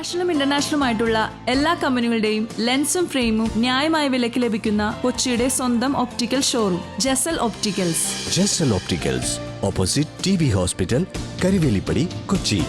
നാഷണലും ഇന്റർനാഷണലും ആയിട്ടുള്ള എല്ലാ കമ്പനികളുടെയും ലെൻസും ഫ്രെയിമും ന്യായമായ വിലയ്ക്ക് ലഭിക്കുന്ന കൊച്ചിയുടെ സ്വന്തം optical showroom Jasal opticals Jasal opticals opposite T B hospital Karivelippady Kochi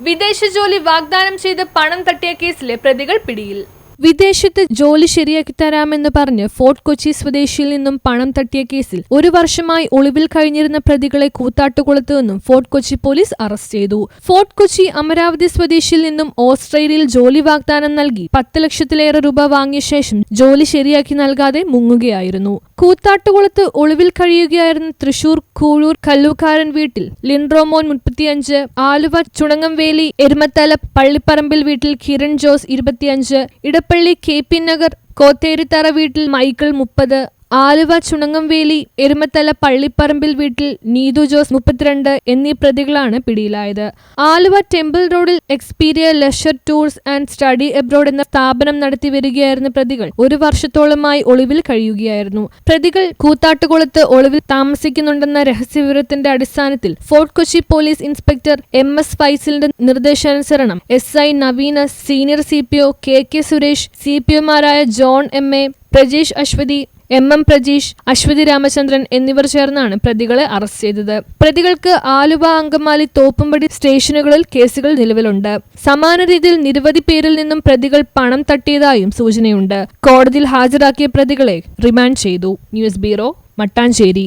വിദേശ ജോലി വാഗ്ദാനം ചെയ്ത് പണം തട്ടിയ കേസിലെ പ്രതികൾ പിടിയിൽ. വിദേശത്ത് ജോലി ശരിയാക്കി തരാമെന്ന് പറഞ്ഞ് ഫോർട്ട് കൊച്ചി സ്വദേശിയിൽ നിന്നും പണം തട്ടിയ കേസിൽ ഒരു വർഷമായി ഒളിവിൽ കഴിഞ്ഞിരുന്ന പ്രതികളെ കൂത്താട്ടുകുളത്ത് നിന്നും ഫോർട്ട് കൊച്ചി പോലീസ് അറസ്റ്റ് ചെയ്തു. ഫോർട്ട് കൊച്ചി അമരാവതി സ്വദേശിയിൽ നിന്നും ഓസ്ട്രേലിയയിൽ ജോലി വാഗ്ദാനം നൽകി പത്ത് ലക്ഷത്തിലേറെ രൂപ വാങ്ങിയ ശേഷം ജോലി ശരിയാക്കി നൽകാതെ മുങ്ങുകയായിരുന്നു. കൂത്താട്ടുകുളത്ത് ഒളിവിൽ കഴിയുകയായിരുന്ന തൃശൂർ കൂഴൂർ കല്ലൂക്കാരൻ വീട്ടിൽ ലിൻഡ്രോമോൻ മുപ്പത്തിയഞ്ച് ആലുവ ചുണങ്ങംവേലി എരുമത്തല പള്ളിപ്പറമ്പിൽ വീട്ടിൽ കിരൺ ജോസ് ഇരുപത്തിയഞ്ച് ഇടപ്പള്ളി കെ പി നഗർ കോത്തേരിത്തറ വീട്ടിൽ മൈക്കിൾ മുപ്പത് ആലുവ ചുണങ്ങംവേലി എരുമത്തല പള്ളിപ്പറമ്പിൽ വീട്ടിൽ നീതു ജോസ് മുപ്പത്തിരണ്ട് എന്നീ പ്രതികളാണ് പിടിയിലായത്. ആലുവ ടെമ്പിൾ റോഡിൽ Experia leisure tours and study abroad എന്ന സ്ഥാപനം നടത്തി വരികയായിരുന്ന പ്രതികൾ ഒരു വർഷത്തോളമായി ഒളിവിൽ കഴിയുകയായിരുന്നു. പ്രതികൾ കൂത്താട്ടുകുളത്ത് ഒളിവിൽ താമസിക്കുന്നുണ്ടെന്ന രഹസ്യവിവരത്തിന്റെ അടിസ്ഥാനത്തിൽ Fort Kochi police inspector M S ഫൈസലിന്റെ നിർദ്ദേശാനുസരണം S I Naveena senior C P O K K Suresh C P ഒമാരായ John M A Prajeesh Aswathy M M Prajeesh Aswathy Ramachandran എന്നിവർ ചേർന്നാണ് പ്രതികളെ അറസ്റ്റ് ചെയ്തത്. പ്രതികൾക്ക് ആലുവ അങ്കമാലി തോപ്പുംപടി സ്റ്റേഷനുകളിൽ കേസുകൾ നിലവിലുണ്ട്. സമാന രീതിയിൽ നിരവധി പേരിൽ നിന്നും പ്രതികൾ പണം തട്ടിയതായും സൂചനയുണ്ട്. കോടതിയിൽ ഹാജരാക്കിയ പ്രതികളെ റിമാൻഡ് ചെയ്തു. News bureau Mattancherry.